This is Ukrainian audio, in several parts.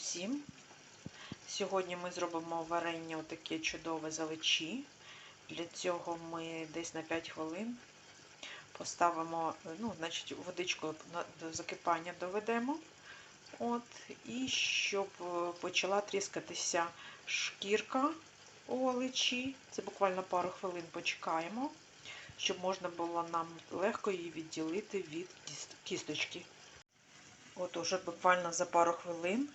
усім! Сьогодні ми зробимо варення отаке чудове заличі. Для цього ми десь на 5 хвилин поставимо, ну, значить, водичку до закипання доведемо. От, і щоб е, почала тріскатися шкірка у оличі. Це буквально пару хвилин почекаємо, щоб можна було нам легко її відділити від кісточки. От уже буквально за пару хвилин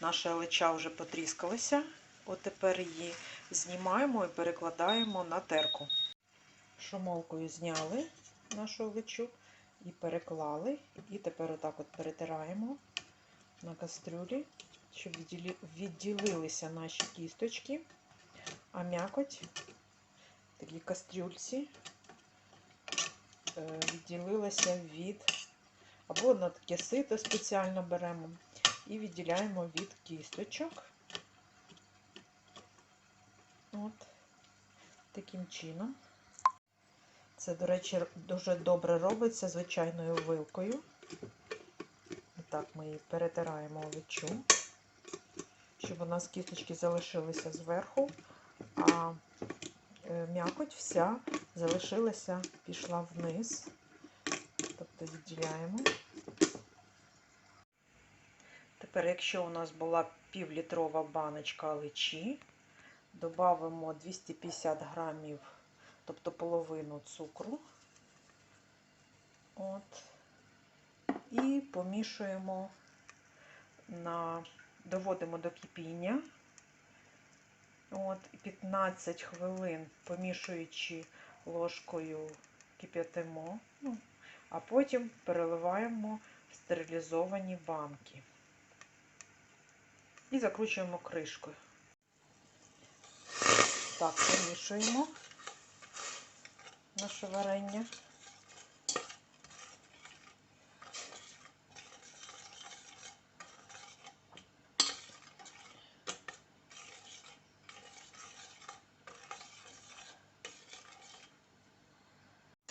наша олеча вже потріскалася. От тепер її знімаємо і перекладаємо на терку. Шумовкою зняли нашу олечу і переклали. І тепер отак от перетираємо на кастрюлі, щоб відділилися наші кісточки, а м'якоть в такій кастрюльці е, відділилася від або на таке сито спеціально беремо і відділяємо від кісточок. От таким чином. Це, до речі, дуже добре робиться звичайною вилкою. Так, ми її перетираємо овечу, щоб у нас кісточки залишилися зверху, а е, м'якоть вся залишилася, пішла вниз. Тобто відділяємо. Тепер, якщо у нас була півлітрова баночка личі, додамо 250 грамів, тобто половину цукру. От. І помішуємо на, доводимо до кипіння. От, 15 хвилин помішуючи ложкою кип'ятимо, ну, а потім переливаємо в стерилізовані банки. І закручуємо кришкою. Так, помішуємо наше варення.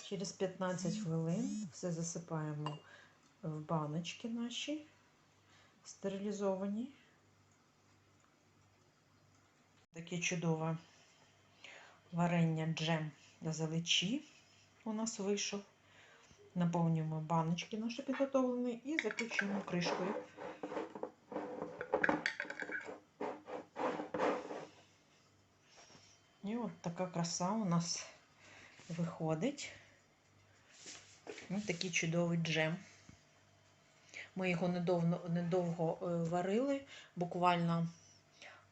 Через 15 хвилин все засипаємо в баночки наші стерилізовані. Таке чудове варення джем для заличі у нас вийшов. Наповнюємо баночки наші підготовлені і закручуємо кришкою. І от така краса у нас виходить. Ось такий чудовий джем. Ми його недовго, недовго варили, буквально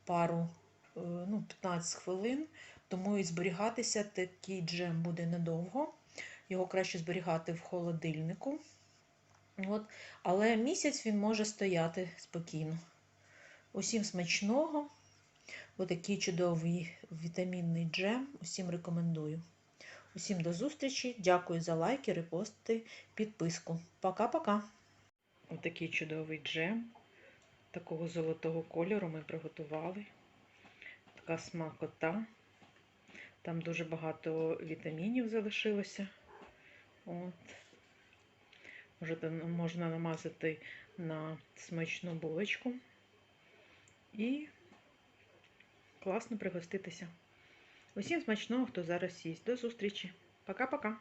пару, ну, 15 хвилин, тому і зберігатися такий джем буде недовго. Його краще зберігати в холодильнику. От. Але місяць він може стояти спокійно. Усім смачного. Отакий чудовий вітамінний джем. Усім рекомендую. Усім до зустрічі. Дякую за лайки, репости, підписку. Пока-пока. Отакий чудовий джем. Такого золотого кольору ми приготували. Така смакота. Там дуже багато вітамінів залишилося. От. Можна намазати на смачну булочку і класно пригоститися. Усім смачного, хто зараз їсть. До зустрічі. Пока-пока.